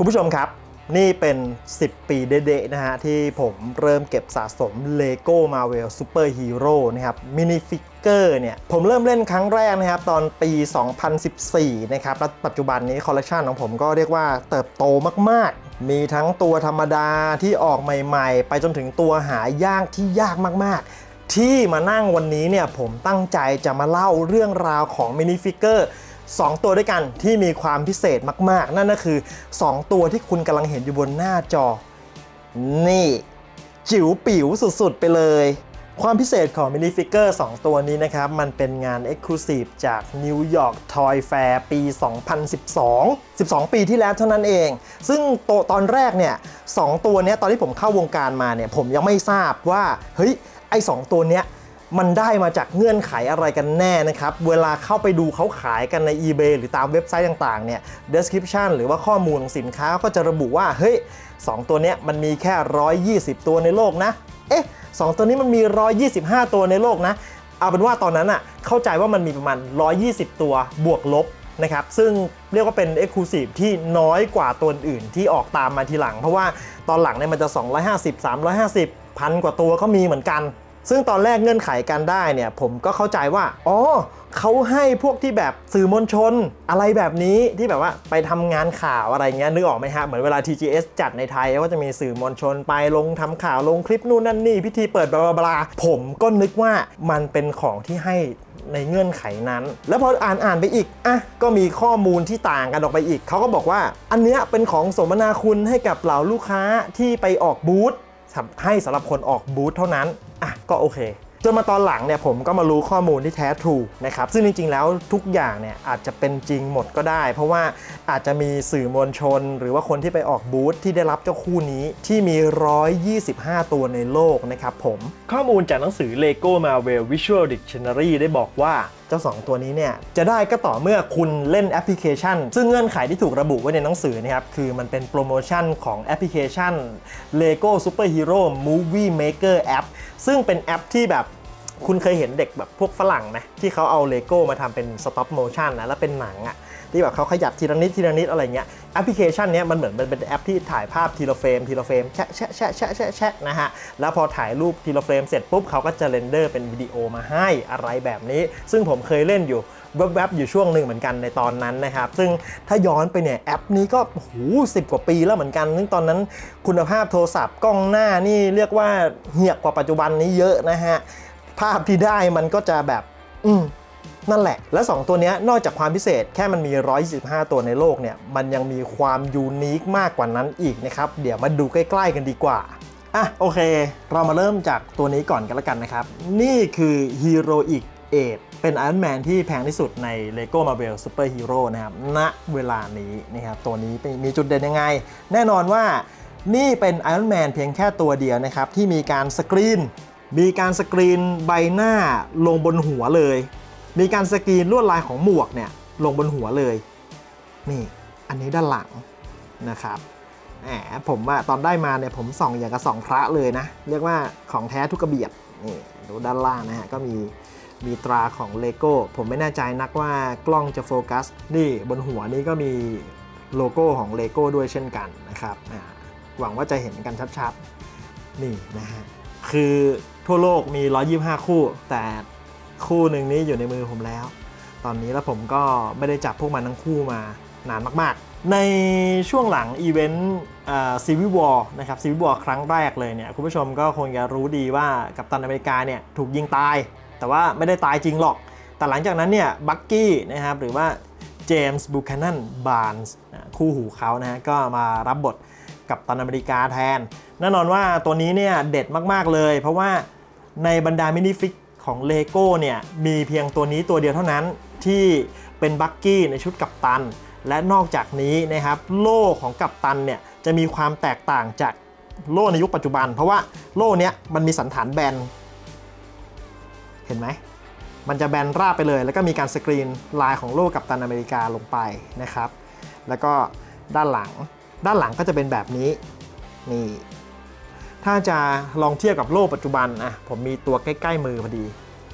คุณผู้ชมครับ นี่เป็น 10 ปีเดะๆนะฮะ ที่ผมเริ่มเก็บสะสม Lego Marvel Super Hero นะครับมินิฟิกเกอร์เนี่ย ผมเริ่มเล่นครั้งแรกนะครับ ตอนปี 2014 นะครับ และปัจจุบันนี้คอลเลกชันของผมก็เรียกว่าเติบโตมากๆ มีทั้งตัวธรรมดาที่ออกใหม่ๆ ไปจนถึงตัวหายากที่ยากมากๆ ที่มานั่งวันนี้เนี่ยผมตั้งใจจะมาเล่าเรื่องราวของมินิฟิกเกอร์ 2 ตัวด้วยกันที่มีความพิเศษมาก ๆ นั่นก็คือ 2 ตัวที่คุณกำลังเห็นอยู่บนหน้าจอ นี่ จิ๋วปิ๋วสุด ๆ ไปเลย ความพิเศษของมินิฟิกเกอร์2ตัวนี้นะครับ มันเป็นงาน Exclusive จาก New York Toy Fair ปี 2012 12 ปีที่แล้วเท่านั้นเอง ซึ่งโตตอนแรกเนี่ยสองตัวเนี้ยตอนที่ผมเข้าวงการมาเนี่ยผมยังไม่ทราบว่าเฮ้ยไอ้สองตัวเนี้ย มันได้มาจากเงื่อนไขอะไรกันแน่นะครับ เวลาเข้าไปดูเขาขายกันใน eBay หรือตามเว็บไซต์ต่างๆเนี่ย description หรือว่าข้อมูลของสินค้าก็จะระบุว่า เฮ้ย 2 ตัวเนี้ยมันมีแค่ 120 ตัวในโลกนะ เอ๊ะ 2 ตัวนี้มันมี 125 ตัวในโลกนะ เอาเป็นว่าตอนนั้นอะเข้าใจว่ามันมีประมาณ 120 ตัวบวกลบนะครับ ซึ่งเรียกว่าเป็น Exclusive ที่น้อยกว่าตัวอื่นที่ออกตามมาทีหลัง เพราะว่าตอนหลังเนี่ยมันจะ 250 350พันกว่าตัวก็มีเหมือนกัน ซึ่งตอนแรกเงื่อนไขการได้เนี่ยผมก็เข้าใจว่า อ๋อเขาให้พวกที่แบบสื่อมวลชนอะไรแบบนี้ที่แบบว่าไปทำงานข่าวอะไรเงี้ยนึกออกไหมฮะ เหมือนเวลา TGS จัดในไทยก็จะมีสื่อมวลชนไปลงทำข่าวลงคลิปนู่นนั่นนี่ พิธีเปิดบลาบลาผมก็นึกว่ามันเป็นของที่ให้ในเงื่อนไขนั้น แล้วพออ่านอ่านไปอีก อะ ก็มีข้อมูลที่ต่างกันออกไปอีก เขาก็บอกว่า อันเนี้ยเป็นของสมนาคุณให้กับเหล่าลูกค้าที่ไปออกบูธให้สำหรับคนออกบูธเท่านั้น อะก็โอเคจนมาตอนหลังเนี่ยผมก็มารู้ข้อมูลที่แท้ทรูนะครับซึ่งจริงๆแล้วทุกอย่างเนี่ยอาจจะเป็นจริงหมดก็ได้ เพราะว่าอาจจะมีสื่อมวลชน หรือว่าคนที่ไปออกบูธที่ได้รับเจ้าคู่นี้ที่มี 125 ตัวในโลกนะครับผมข้อมูลจากหนังสือ Lego Marvel Visual Dictionary ได้บอกว่าเจ้า 2 ตัวนี้เนี่ยจะได้ก็ต่อเมื่อคุณเล่นแอปพลิเคชัน ซึ่งเงื่อนไขที่ถูกระบุไว้ในหนังสือนะครับคือมันเป็นโปรโมชั่นของแอปพลิเคชัน Lego Superhero Movie Maker App ซึ่งเป็นแอปที่แบบคุณเคยเห็นเด็กแบบพวกฝรั่งไหมที่เขาเอาเลโก้มาทำเป็น stop motion นะแล้วเป็นหนังอะ ที่แบบเขาขยับทีละนิดทีละนิดอะไรเงี้ยแอปพลิเคชันเนี้ยมันเหมือนมันเป็นแอปที่ถ่ายภาพทีละเฟรมทีละเฟรมแชะแชะแชะแชะแชะแชะนะฮะแล้วพอถ่ายรูปทีละเฟรมเสร็จปุ๊บเขาก็จะเรนเดอร์เป็นวิดีโอมาให้อะไรแบบนี้ ซึ่งผมเคยเล่นอยู่แวบๆอยู่ช่วงหนึ่งเหมือนกันในตอนนั้นนะครับ ซึ่งถ้าย้อนไปเนี่ยแอปนี้ก็โอ้โหสิกว่าปีแล้วเหมือนกัน ซึ่งตอนนั้นคุณภาพโทรศัพท์กล้องหน้านี่เรียกว่าเหียกกว่าปัจจุบันนี้เยอะนะฮะ ภาพที่ได้มันก็จะแบบ อืม นั่นแหละ และ 2 ตัวนี้นอกจากความพิเศษแค่มันมี 125 ตัวในโลกเนี่ย มันยังมีความยูนิคมากกว่านั้นอีกนะครับ เดี๋ยวมาดูใกล้ ๆ กันดีกว่า อะโอเค เรามาเริ่มจากตัวนี้ก่อนกันล้วกันนะครับ นี่คือ Heroic 8เป็น Iron Man ที่แพงที่สุดใน Lego Marvel Super Hero นะครับ ณ เวลานี้นะครับ ตัวนี้มีจุดเด่นยังไง แน่นอนว่านี่เป็น Iron Man เพียงแค่ตัวเดียวนะครับ ที่มีการสกรีน มีการสกรีนใบหน้าลงบนหัวเลย มีการสกรีนลวดลายของหมวกเนี่ยลงบนหัวเลย นี่ อันนี้ด้านหลังนะครับแหมผมว่าตอนได้มาเนี่ยผมส่องอย่างกับส่องพระเลยนะ เรียกว่าของแท้ทุกกระเบียดนี่ดูด้านล่างนะฮะ ก็มีมีตราของเลโก้ผมไม่แน่ใจนักว่ากล้องจะโฟกัส นี่บนหัวนี้ก็มีโลโก้ของเลโก้ด้วยเช่นกันนะครับหวังว่าจะเห็นกันชัดๆ นี่นะฮะ คือทั่วโลกมี 125 คู่แต่ คู่หนึ่งนี้อยู่ในมือผมแล้ว ตอนนี้แล้วผมก็ไม่ได้จับพวกมันทั้งคู่มานานมากๆ ในช่วงหลังอีเวนต์ซีวิวอร์นะครับซีวิวอร์ครั้งแรกเลยเนี่ยคุณผู้ชมก็คงจะรู้ดีว่ากัปตันอเมริกาเนี่ยถูกยิงตาย แต่ว่าไม่ได้ตายจริงหรอก แต่หลังจากนั้นเนี่ยบักกี้นะครับหรือว่าเจมส์บูค a น a นบาร์นส์คู่หูเขานะฮะก็มารับบทกับตันอเมริกาแทน แน่นอนว่าตัวนี้เนี่ยเด็ดมาก ๆ เลย เพราะว่าในบรรดามินิฟิก ของเลโก้เนี่ยมีเพียงตัวนี้ตัวเดียวเท่านั้นที่เป็นบักกี้ในชุดกัปตัน และนอกจากนี้นะครับโล่ของกัปตันเนี่ยจะมีความแตกต่างจากโล่ในยุคปัจจุบัน เพราะว่าโล่เนี้ยมันมีสันฐานแบนเห็นไหมมันจะแบนราบไปเลย แล้วก็มีการสกรีนลายของโล่กัปตันอเมริกาลงไปนะครับ แล้วก็ด้านหลังด้านหลังก็จะเป็นแบบนี้นี่ ถ้าจะลองเทียบกับโล่ปัจจุบันอะผมมีตัวใกล้ ๆ มือพอดี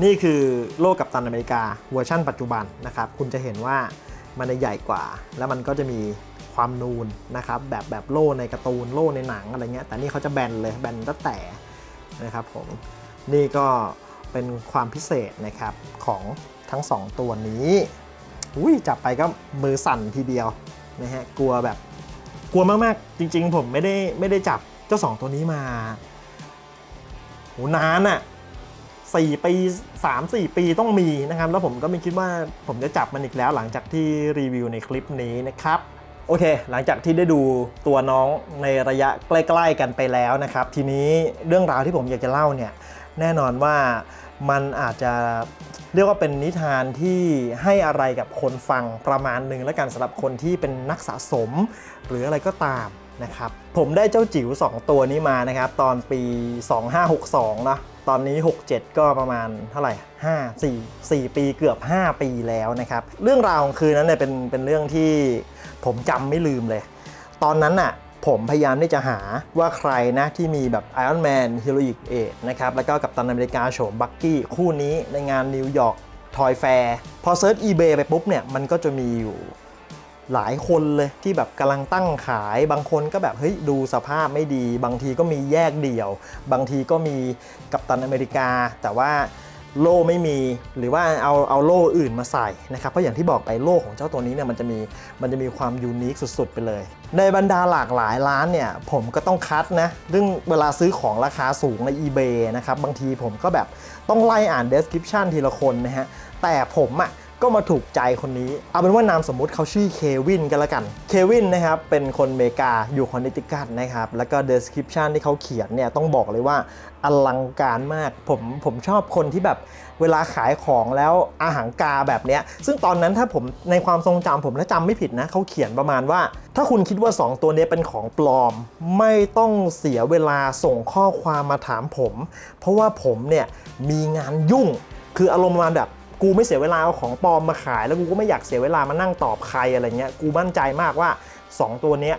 นี่คือโล่กัปตันอเมริกาเวอร์ชั่นปัจจุบันนะครับคุณจะเห็นว่ามันใหญ่กว่า แล้วมันก็จะมีความนูนนะครับแบบแบบโล่ในการ์ตูนโล่ในหนังอะไรเงี้ยแต่นี่เขาจะแบนเลยแบนตั้งแต่นะครับผมนี่ก็เป็นความพิเศษนะครับของทั้ง 2 ตัวนี้อุ้ยจับไปก็มือสั่นทีเดียวนะฮะกลัวแบบกลัวมากๆ จริง ๆ ผมไม่ได้ไม่ได้จับ จ้าสองตัวนี้มาโหนานอะ4ปี3 4ปีต้องมีนะครับ แล้วผมก็ไม่คิดว่าผมจะจับมันอีกแล้วหลังจากที่รีวิวในคลิปนี้นะครับ โอเค หลังจากที่ได้ดูตัวน้องในระยะใกล้ๆกันไปแล้วนะครับ ทีนี้เรื่องราวที่ผมอยากจะเล่าเนี่ย แน่นอนว่ามันอาจจะเรียกว่าเป็นนิทานที่ให้อะไรกับคนฟังประมาณหนึ่งแล้วกันสำหรับคนที่เป็นนักสะสม หรืออะไรก็ตาม นะครับผมได้เจ้าจิ๋ว 2 ตัวนี้มานะครับ ตอนปี 2562นะตอนนี้ 67 ก็ประมาณเท่าไหร่ 5 4 4 ปีเกือบ 5 ปีแล้วนะครับ เรื่องราวของคืนนั้นเนี่ยเป็นเป็นเรื่องที่ผมจำไม่ลืมเลย ตอนนั้นน่ะผมพยายามที่จะหาว่าใครนะที่มีแบบ Iron Man Heroic Age นะครับ แล้วก็กับตันอเมริกาโฉมบักกี้คู่นี้ในงานนิวยอร์กทอยแฟร์พอเซิร์ช eBay ไปปุ๊บเนี่ย มันก็จะมีอยู่ หลายคนเลยที่แบบกำลังตั้งขายบางคนก็แบบเฮ้ยดูสภาพไม่ดี บางทีก็มีแยกเดี่ยว บางทีก็มีกับตันอเมริกา แต่ว่าโล่ไม่มีหรือว่าเอาเอาโล่อื่นมาใส่นะครับเพราะอย่างที่บอกไปโล่ของเจ้าตัวนี้เนี่ยมันจะมีมันจะมีความยูนิคสุด ๆ ไปเลย ในบรรดาหลากหลายร้านเนี่ยผมก็ต้องคัดนะเรื่องเวลาซื้อของราคาสูงใน eBay นะครับบางทีผมก็แบบต้องไล่อ่าน description ทีละคนนะฮะแต่ผมอะ่ะ ก็มาถูกใจคนนี้ เอาเป็นว่านามสมมุติเขาชื่อเควินกันละกัน เควินนะครับ เป็นคนเมกาอยู่คอนเนติคัตนะครับ แล้วก็ description ที่เขาเขียนเนี่ย ต้องบอกเลยว่าอลังการมาก ผมผมชอบคนที่แบบเวลาขายของแล้วอาหารกาแบบเนี้ย ซึ่งตอนนั้นถ้าผมในความทรงจำผมถ้าจำไม่ผิดนะเขาเขียนประมาณว่า ถ้าคุณคิดว่า 2 ตัวนี้เป็นของปลอม ไม่ต้องเสียเวลาส่งข้อความมาถามผม เพราะว่าผมเนี่ยมีงานยุ่งคืออารมณ์ประมาณแบบ กูไม่เสียเวลาเอาของปลอมมาขาย แล้วกูก็ไม่อยากเสียเวลามานั่งตอบใครอะไรเงี้ยกูมั่นใจมากว่า 2 ตัวเนี้ย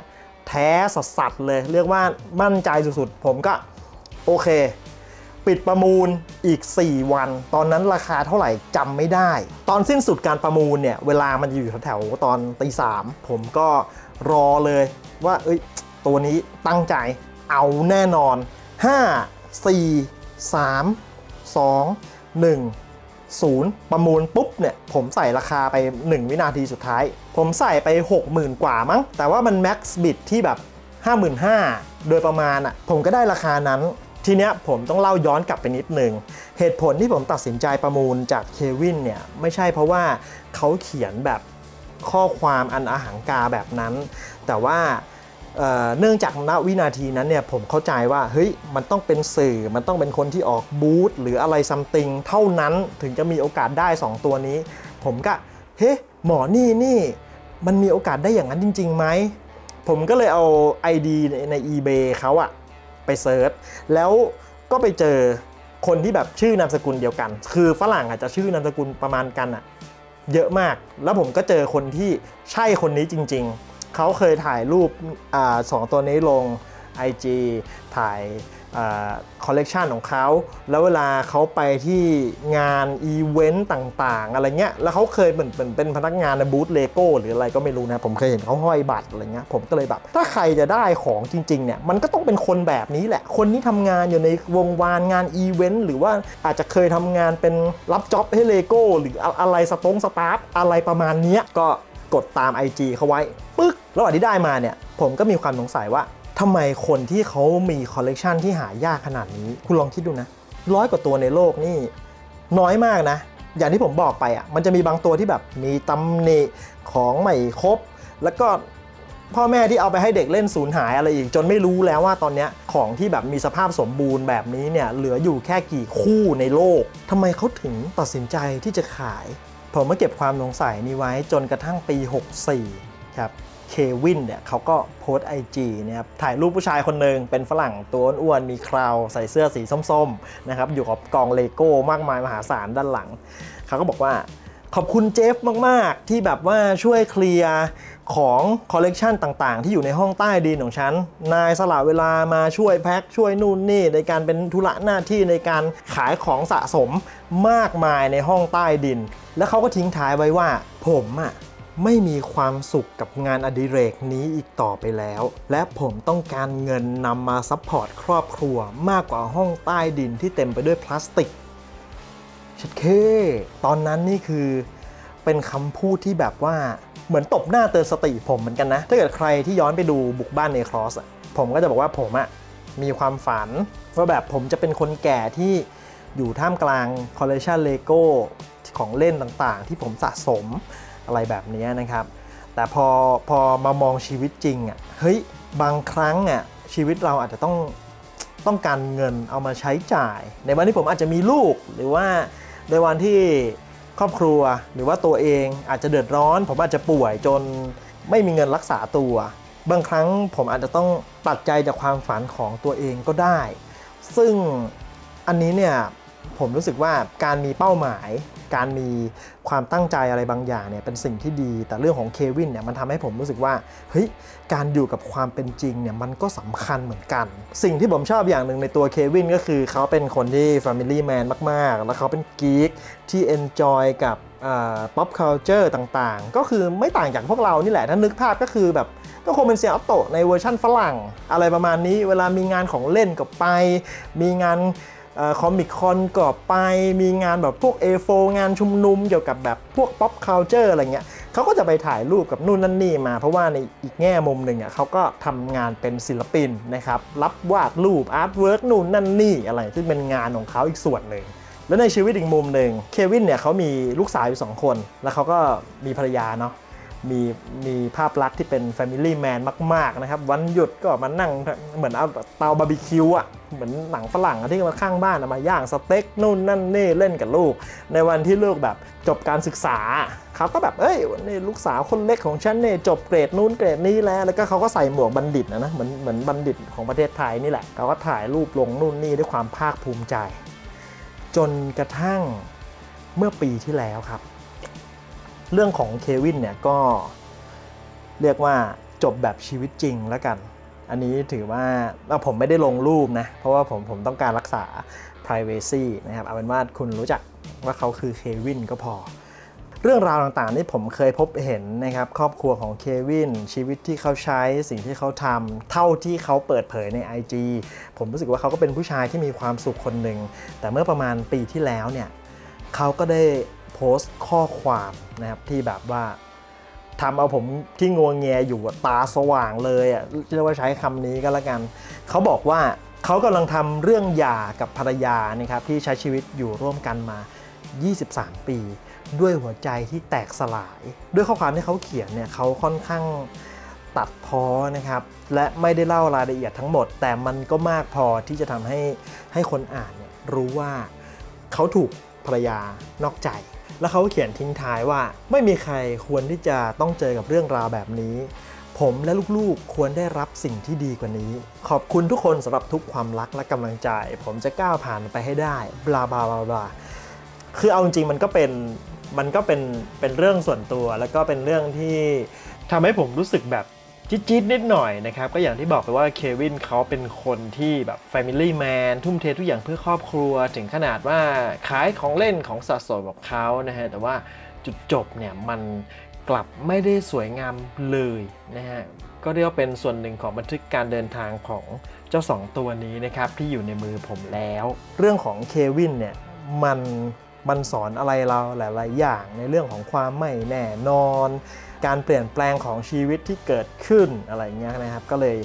แท้สัสๆเลย เรียกว่ามั่นใจสุดๆ ผมก็โอเค ปิดประมูลอีก 4 วัน ตอนนั้นราคาเท่าไหร่จำไม่ได้ ตอนสิ้นสุดการประมูลเนี่ยเวลามันจะอยู่แถวๆตอนตีสามผมก็รอเลยว่าเอ้ยตัวนี้ตั้งใจเอาแน่นอน 5 4 3 2 1 0ประมูลปุ๊บเนี่ยผมใส่ราคาไป 1 วินาทีสุดท้าย ผมใส่ไป 60,000 กว่ามั้ง แต่ว่ามันแม็กซ์บิดที่แบบ 55,000 โดยประมาณอะผมก็ได้ราคานั้น ทีเนี้ยผมต้องเล่าย้อนกลับไปนิดนึง เหตุผลที่ผมตัดสินใจประมูลจากเควินเนี่ยไม่ใช่เพราะว่าเขาเขียนแบบข้อความอันอาหารกาแบบนั้น แต่ว่า เนื่องจากณวินาทีนั้นเนี่ยผมเข้าใจว่าเฮ้ยมันต้องเป็นสื่อมันต้องเป็นคนที่ออกบูธหรืออะไรซัมติงเท่านั้นถึงจะมีโอกาสได้ 2 ตัวนี้ ผมก็เฮ้หมอนี่นี่มันมีโอกาสได้อย่างนั้นจริงๆไหม ผมก็เลยเอา ID ใน eBay เขาอะไปเซิร์ชแล้วก็ไปเจอคนที่แบบชื่อนามสกุลเดียวกัน คือฝรั่งอาจจะชื่อนามสกุลประมาณกันอะเยอะมาก แล้วผมก็เจอคนที่ใช่คนนี้จริง ๆ เขาเคยถ่ายรูปอสองตัวนี้ลง IG ถ่ายคอลเลกชันของเขา แล้วเวลาเขาไปที่งานอีเวนต์ต่างๆ อะไรเงี้ย แล้วเขาเคยเหมือนเป็นเป็นพนักงานในบูธเลโก้หรืออะไรก็ไม่รู้นะ ผมเคยเห็นเขาห้อยบัตรอะไรเงี้ย ผมก็เลยแบบ ถ้าใครจะได้ของจริงๆเนี่ย มันก็ต้องเป็นคนแบบนี้แหละ คนที่ทำงานอยู่ในวงวานงานอีเวนต์หรือว่าอาจจะเคยทำงานเป็นรับจ็อบให้เลโก้หรืออะไรสตงสตาฟอะไรประมาณนี้ก็ กดตาม IG เขาไว้ปึ๊กระหว่างที่ได้มาเนี่ยผมก็มีความสงสัยว่าทำไมคนที่เขามีคอลเลกชันที่หายากขนาดนี้ คุณลองคิดดูนะร้อยกว่าตัวในโลกนี่น้อยมากนะ อย่างที่ผมบอกไปอะมันจะมีบางตัวที่แบบมีตำหนิของไม่ครบ แล้วก็พ่อแม่ที่เอาไปให้เด็กเล่นสูญหายอะไรอีก จนไม่รู้แล้วว่าตอนเนี้ยของที่แบบมีสภาพสมบูรณ์แบบนี้เนี่ยเหลืออยู่แค่กี่คู่ในโลกทำไมเขาถึงตัดสินใจที่จะขาย ผมมาเก็บความสงสัยนี้ไว้จนกระทั่งปี 64 ครับ เควินเนี่ยเขาก็โพสไอจีเนี่ยครับ ถ่ายรูปผู้ชายคนหนึ่งเป็นฝรั่งตัวอ้วนมีคราวใส่เสื้อสีส้มๆนะครับ อยู่กับกองเลโก้มากมายมหาศาลด้านหลัง เขาก็บอกว่า ขอบคุณเจฟมาก ๆ ที่แบบว่าช่วยเคลียร์ของคอลเลกชันต่างๆ ที่อยู่ในห้องใต้ดินของฉัน นายสละเวลามาช่วยแพ็คช่วยนู่นนี่ ในการเป็นธุระหน้าที่ในการขายของสะสมมากมายในห้องใต้ดิน แล้วเขาก็ทิ้งท้ายไว้ว่า ผมอะไม่มีความสุขกับงานอดิเรกนี้อีกต่อไปแล้ว และผมต้องการเงินนำมาซัพพอร์ตครอบครัวมากกว่าห้องใต้ดินที่เต็มไปด้วยพลาสติก ชัดเคตอนนั้นนี่คือเป็นคำพูดที่แบบว่าเหมือนตบหน้าเตือนสติผมเหมือนกันนะ ถ้าเกิดใครที่ย้อนไปดูบุกบ้านในครอสอะผมก็จะบอกว่าผมอะมีความฝัน ว่าแบบผมจะเป็นคนแก่ที่อยู่ท่ามกลางคอลเลคชันเลโก้ของเล่นต่างๆ ที่ผมสะสมอะไรแบบนี้นะครับ แต่พอพอมามองชีวิตจริงอะเฮ้ยบางครั้งอะชีวิตเราอาจจะต้องต้องการเงินเอามาใช้จ่าย ในวันที่ผมอาจจะมีลูกหรือว่า ในวันที่ครอบครัวหรือว่าตัวเองอาจจะเดือดร้อน ผมอาจจะป่วยจนไม่มีเงินรักษาตัว บางครั้งผมอาจจะต้องตัดใจจากความฝันของตัวเองก็ได้ ซึ่งอันนี้เนี่ยผมรู้สึกว่าการมีเป้าหมาย การมีความตั้งใจอะไรบางอย่างเนี่ยเป็นสิ่งที่ดี แต่เรื่องของเควินเนี่ยมันทำให้ผมรู้สึกว่าเฮ้ยการอยู่กับความเป็นจริงเนี่ยมันก็สำคัญเหมือนกัน สิ่งที่ผมชอบอย่างหนึ่งในตัวเควินก็คือเขาเป็นคนที่ Family Man มาก ๆ แล้วเขาเป็นกีกที่ enjoy กับอ่า pop culture ต่างๆ ก็คือไม่ต่างจากพวกเรานี่แหละ ถ้านึกภาพก็คือแบบก็คงเป็นเซียออโตในเวอร์ชั่นฝรั่ง อะไรประมาณนี้เวลามีงานของเล่นก็ไป มีงาน คอมิคอนก็ไปมีงานแบบพวก A4 งานชุมนุมเกี่ยวกับแบบพวก pop culture อะไรเงี้ยเขาก็จะไปถ่ายรูปกับนู่นนั่นนี่มา เพราะว่าในอีกแง่มุมหนึ่งอะเขาก็ทำงานเป็นศิลปินนะครับ รับวาดรูปอาร์ตเวิร์กนู่นนั่นนี่อะไรซึ่งเป็นงานของเขาอีกส่วนหนึ่งแล้วในชีวิตอีกมุมหนึ่งเควินเนี่ยเขามีลูกสาวอยู่สองคน แล้วเขาก็มีภรรยาเนาะ มีมีภาพลักษณ์ที่เป็น Family Man มาก ๆ นะครับ วันหยุดก็มานั่งเหมือนเอาเตาบาร์บีคิวอะ เหมือนหนังฝรั่งที่มาข้างบ้านมาย่างสเต็กนู่นนั่นนี่เล่นกับลูก ในวันที่ลูกแบบจบการศึกษา เขาก็แบบเอ้ยนนี้ลูกสาวคนเล็กของฉันเนี่ยจบเกรดนู้นเกรดนี้แล้ว แล้วก็เขาก็ใส่หมวกบัณฑิตนะนะเหมือนเหมือนบัณฑิตของประเทศไทยนี่แหละเขาก็ถ่ายรูปลงนู่นนี่ด้วยความภาคภูมิใจ จนกระทั่งเมื่อปีที่แล้วครับ เรื่องของเควินเนี่ยก็เรียกว่าจบแบบชีวิตจริงแล้วกัน อันนี้ถือว่าผมไม่ได้ลงรูปนะ เพราะว่าผมผมต้องการรักษา Privacy นะครับเอาเป็นว่าคุณรู้จักว่าเขาคือเควินก็พอ เรื่องราวต่างๆที่ผมเคยพบเห็นนะครับครอบครัวของเควินชีวิตที่เขาใช้สิ่งที่เขาทำเท่าที่เขาเปิดเผยใน IG ผมรู้สึกว่าเขาก็เป็นผู้ชายที่มีความสุขคนหนึ่งแต่เมื่อประมาณปีที่แล้วเนี่ยเขาก็ได้ โพสต์ข้อความนะครับที่แบบว่าทำเอาผมที่งวงเงียอยู่ตาสว่างเลยอะเรียกว่าใช้คำนี้ก็แล้วกัน เขาบอกว่าเขากำลังทำเรื่องหย่ากับภรรยานะครับที่ใช้ชีวิตอยู่ร่วมกันมา 23 ปี ด้วยหัวใจที่แตกสลาย ด้วยข้อความที่เขาเขียนเนี่ยเขาค่อนข้างตัดพ้อนะครับ และไม่ได้เล่ารายละเอียดทั้งหมด แต่มันก็มากพอที่จะทำให้ให้คนอ่านเนี่ยรู้ว่าเขาถูกภรรยานอกใจ แล้วเขาเขียนทิ้งท้ายว่า ไม่มีใครควรที่จะต้องเจอกับเรื่องราวแบบนี้ ผมและลูกๆควรได้รับสิ่งที่ดีกว่านี้ ขอบคุณทุกคนสำหรับทุกความรักและกำลังใจ ผมจะก้าวผ่านไปให้ได้บลาบลาบลาบลาคือเอาจริงมันก็เป็นมันก็เป็นเป็นเรื่องส่วนตัว แล้วก็เป็นเรื่องที่ทำให้ผมรู้สึกแบบ จี๊ดๆนิดหน่อยนะครับ ก็อย่างที่บอกไปว่าเควินเขาเป็นคนที่แบบ Family Man ทุ่มเททุกอย่างเพื่อครอบครัว ถึงขนาดว่าขายของเล่นของสะสมกับเขานะฮะ แต่ว่าจุดจบเนี่ยมันกลับไม่ได้สวยงามเลยนะฮะ ก็เรียกว่าเป็นส่วนหนึ่งของบันทึกการเดินทางของเจ้า 2 ตัวนี้นะครับ ที่อยู่ในมือผมแล้ว เรื่องของเควินเนี่ยมันมันสอนอะไรเราหลาย ๆ อย่างในเรื่องของความไม่แน่นอน การเปลี่ยนแปลงของชีวิตที่เกิดขึ้นอะไรเงี้ยนะครับ ก็เลย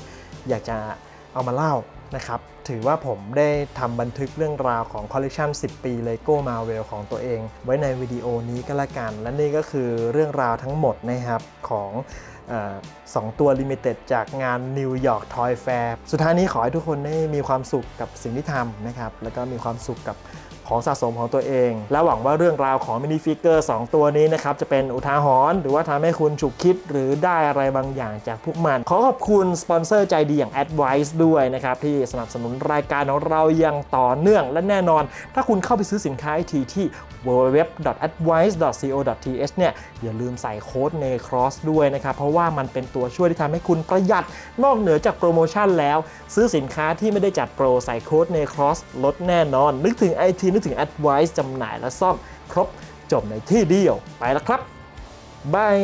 อยากจะเอามาเล่านะครับ ถือว่าผมได้ทำบันทึกเรื่องราวของคอลเลกชัน10 ปี Lego Marvel ของตัวเอง ไว้ในวิดีโอนี้ก็แล้วกัน และนี่ก็คือเรื่องราวทั้งหมดนะครับของออสองตัว Limited จากงาน New York Toy Fair สุดท้ายนี้ขอให้ทุกคนได้มีความสุขกับสิ่งที่ทำนะครับ แล้วก็มีความสุขกับของสะสมของตัวเอง และหวังว่าเรื่องราวของมินิฟิกเกอร์2ตัวนี้นะครับ จะเป็นอุทาหรณ์หรือว่าทำให้คุณฉุกคิดหรือได้อะไรบางอย่างจากพวกมัน ขอขอบคุณสปอนเซอร์ใจดีอย่าง Advice ด้วยนะครับ ที่สนับสนุนรายการของเราอย่างต่อเนื่องและแน่นอน ถ้าคุณเข้าไปซื้อสินค้าไอทีที่ www.advice.co.th เนี่ยอย่าลืมใส่โค้ด NECROSS ด้วยนะครับ เพราะว่ามันเป็นตัวช่วยที่ทำให้คุณประหยัดนอกเหนือจากโปรโมชั่นแล้ว ซื้อสินค้าที่ไม่ได้จัดโปรใส่โค้ด NECROSS ลดแน่นอน นึกถึง IT นึกถึง Advice จำหน่ายและซ่อมครบจบในที่เดียวไปแล้วครับบาย